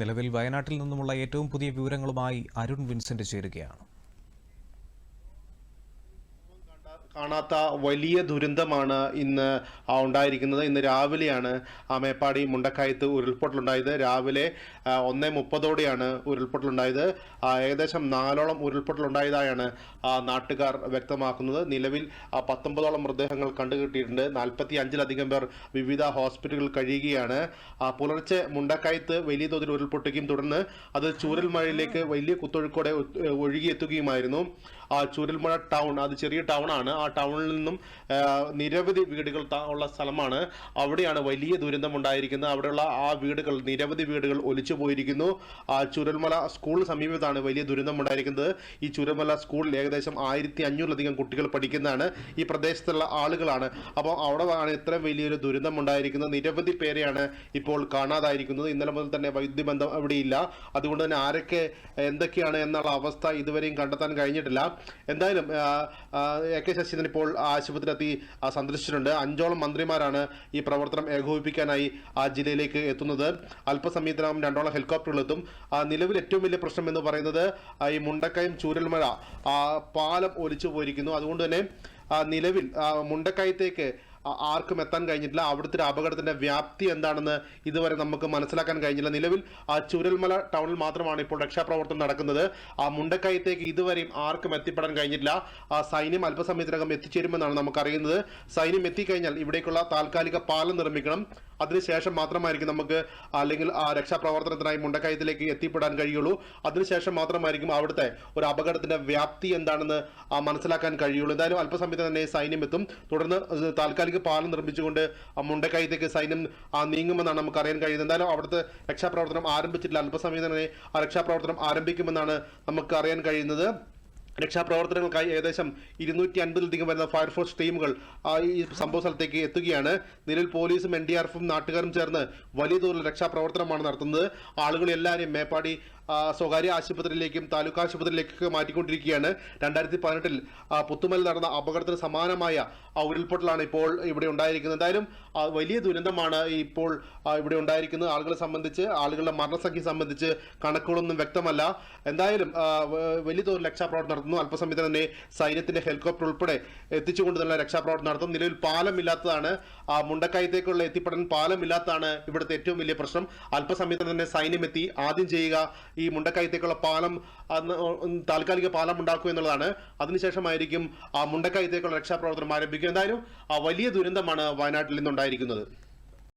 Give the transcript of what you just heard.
നിലവിൽ വയനാട്ടിൽ നിന്നുമുള്ള ഏറ്റവും പുതിയ വിവരങ്ങളുമായി അരുൺ വിൻസെന്റ് ചേരുകയാണ്. കാണാത്ത വലിയ ദുരന്തമാണ് ഇന്ന് ഉണ്ടായിരിക്കുന്നത്. ഇന്ന് രാവിലെയാണ് ആ മേപ്പാടി മുണ്ടക്കായത്ത് ഉരുൾപൊട്ടലുണ്ടായത്. രാവിലെ ഒന്നേ മുപ്പതോടെയാണ് ഉരുൾപൊട്ടലുണ്ടായത്. ഏകദേശം നാലോളം ഉരുൾപൊട്ടലുണ്ടായതായാണ് നാട്ടുകാർ വ്യക്തമാക്കുന്നത്. നിലവിൽ പത്തൊമ്പതോളം മൃതദേഹങ്ങൾ കണ്ടുകിട്ടിയിട്ടുണ്ട്. നാൽപ്പത്തി അഞ്ചിലധികം പേർ വിവിധ ഹോസ്പിറ്റലുകൾ കഴിയുകയാണ്. പുലർച്ചെ മുണ്ടക്കായത്ത് വലിയ തോതിൽ ഉരുൾപൊട്ടുകയും തുടർന്ന് അത് ചൂരൽമഴയിലേക്ക് വലിയ കുത്തൊഴുക്കോടെ ഒഴുകിയെത്തുകയുമായിരുന്നു. ആ ചൂരൽമഴ ടൗൺ അത് ചെറിയ ടൗൺ ആണ് ടൗണിൽ നിന്നും നിരവധി വീടുകൾ ഉള്ള സ്ഥലമാണ്. അവിടെയാണ് വലിയ ദുരന്തം ഉണ്ടായിരിക്കുന്നത്. അവിടെയുള്ള ആ വീടുകൾ നിരവധി വീടുകൾ ഒലിച്ചു പോയിരിക്കുന്നു. ആ ചുരൽമല സ്കൂൾ സമീപത്താണ് വലിയ ദുരന്തം ഉണ്ടായിരിക്കുന്നത്. ഈ ചുരൽമല സ്കൂളിൽ ഏകദേശം ആയിരത്തി അഞ്ഞൂറിലധികം കുട്ടികൾ പഠിക്കുന്നതാണ് ഈ പ്രദേശത്തുള്ള ആളുകളാണ്. അപ്പോൾ അവിടെ ആണ് ഇത്രയും വലിയൊരു ദുരന്തം ഉണ്ടായിരിക്കുന്നത്. നിരവധി പേരെയാണ് ഇപ്പോൾ കാണാതായിരിക്കുന്നത്. ഇന്നലെ മുതൽ തന്നെ വൈദ്യുതി ബന്ധം ഇല്ല അതുകൊണ്ട് തന്നെ ആരൊക്കെ എന്തൊക്കെയാണ് എന്നുള്ള അവസ്ഥ ഇതുവരെയും കണ്ടെത്താൻ കഴിഞ്ഞിട്ടില്ല. എന്തായാലും ആ, ആ, എ കെ ശശീന്ദ്രൻ ഇപ്പോൾ ആശുപത്രിയിലെത്തി സന്ദർശിച്ചിട്ടുണ്ട്. അഞ്ചോളം മന്ത്രിമാരാണ് ഈ പ്രവർത്തനം ഏകോപിപ്പിക്കാനായി ആ ജില്ലയിലേക്ക് എത്തുന്നത്. അല്പസമയത്തിനകം രണ്ടോളം ഹെലികോപ്റ്ററുകൾ എത്തും നിലവിൽ ഏറ്റവും വലിയ പ്രശ്നം എന്ന് പറയുന്നത് ഈ മുണ്ടക്കയം ചൂരൽമഴ പാലം ഒലിച്ചു പോയിരിക്കുന്നു. അതുകൊണ്ട് തന്നെ നിലവിൽ മുണ്ടക്കയത്തേക്ക് ആർക്കും എത്താൻ കഴിഞ്ഞിട്ടില്ല. അവിടുത്തെ അപകടത്തിന്റെ വ്യാപ്തി എന്താണെന്ന് ഇതുവരെ നമുക്ക് മനസ്സിലാക്കാൻ കഴിഞ്ഞില്ല. നിലവിൽ ആ ചുരൽമല ടൗണിൽ മാത്രമാണ് ഇപ്പോൾ രക്ഷാപ്രവർത്തനം നടക്കുന്നത്. ആ മുണ്ടക്കയത്തേക്ക് ഇതുവരെയും ആർക്കും എത്തിപ്പെടാൻ കഴിഞ്ഞിട്ടില്ല. ആ സൈന്യം അല്പസമയത്തിനകം എത്തിച്ചേരുമെന്നാണ് നമുക്കറിയുന്നത്. സൈന്യം എത്തിക്കഴിഞ്ഞാൽ ഇവിടേക്കുള്ള താൽക്കാലിക പാലം നിർമ്മിക്കണം. അതിനുശേഷം മാത്രമായിരിക്കും നമുക്ക് അല്ലെങ്കിൽ ആ രക്ഷാപ്രവർത്തനത്തിനായി മുണ്ടക്കയത്തിലേക്ക് എത്തിപ്പെടാൻ കഴിയുള്ളൂ. അതിനുശേഷം മാത്രമായിരിക്കും അവിടുത്തെ ഒരു അപകടത്തിന്റെ വ്യാപ്തി എന്താണെന്ന് മനസ്സിലാക്കാൻ കഴിയുള്ളൂ. എന്തായാലും അല്പസമയത്ത് തന്നെ സൈന്യം എത്തും. തുടർന്ന് താൽക്കാലിക പാലം നിർമ്മിച്ചുകൊണ്ട് മുണ്ടക്കയത്തേക്ക് സൈന്യം നീങ്ങുമെന്നാണ് നമുക്ക് അറിയാൻ കഴിയുന്നത്. എന്തായാലും അവിടുത്തെ രക്ഷാപ്രവർത്തനം ആരംഭിച്ചിട്ടില്ല. അല്പസമയത്ത് തന്നെ ആ രക്ഷാപ്രവർത്തനം ആരംഭിക്കുമെന്നാണ് നമുക്ക് അറിയാൻ കഴിയുന്നത്. രക്ഷാപ്രവർത്തനങ്ങൾക്കായി ഏകദേശം ഇരുന്നൂറ്റി അൻപതിലധികം വരുന്ന ഫയർഫോഴ്സ് ടീമുകൾ ഈ സംഭവ സ്ഥലത്തേക്ക് എത്തുകയാണ്. നിലവിൽ പോലീസും എൻ ഡി ആർ എഫും നാട്ടുകാരും ചേർന്ന് വലിയ തോതിൽ രക്ഷാപ്രവർത്തനമാണ് നടത്തുന്നത്. ആളുകൾ എല്ലാവരെയും മേപ്പാടി സ്വകാര്യ ആശുപത്രിയിലേക്കും താലൂക്ക് ആശുപത്രിയിലേക്കൊക്കെ മാറ്റിക്കൊണ്ടിരിക്കുകയാണ്. രണ്ടായിരത്തി പതിനെട്ടിൽ പുത്തുമൽ നടന്ന അപകടത്തിന് സമാനമായ ഉരുൾപൊട്ടലാണ് ഇപ്പോൾ ഇവിടെ ഉണ്ടായിരിക്കുന്നത്. എന്തായാലും വലിയ ദുരന്തമാണ് ഇപ്പോൾ ഇവിടെ ഉണ്ടായിരിക്കുന്നത്. ആളുകളെ സംബന്ധിച്ച് ആളുകളുടെ മരണസംഖ്യ സംബന്ധിച്ച് കണക്കുകളൊന്നും വ്യക്തമല്ല. എന്തായാലും വലിയ തോതിൽ രക്ഷാപ്രവർത്തനം നടത്തുന്നു. അല്പസമയത്ത് തന്നെ സൈന്യത്തിന്റെ ഹെലികോപ്റ്റർ ഉൾപ്പെടെ എത്തിച്ചുകൊണ്ട് തന്നെ രക്ഷാപ്രവർത്തനം നടത്തും. നിലവിൽ പാലമില്ലാത്തതാണ്. മുണ്ടക്കയത്തേക്കുള്ള എത്തിപ്പെടാൻ പാലമില്ലാത്തതാണ് ഇവിടുത്തെ ഏറ്റവും വലിയ പ്രശ്നം. അല്പസമയത്ത് തന്നെ സൈന്യം എത്തി. ആദ്യം ചെയ്യുക മുണ്ടക്കയത്തേക്കുള്ള പാലം താൽക്കാലിക പാലം ഉണ്ടാക്കുക എന്നുള്ളതാണ്. അതിനുശേഷമായിരിക്കും ആ മുണ്ടക്കയത്തേക്കുള്ള രക്ഷാപ്രവർത്തനം ആരംഭിക്കുക എന്തായാലും ആ വലിയ ദുരന്തമാണ് വയനാട്ടിൽ നിന്നുണ്ടായിരിക്കുന്നത്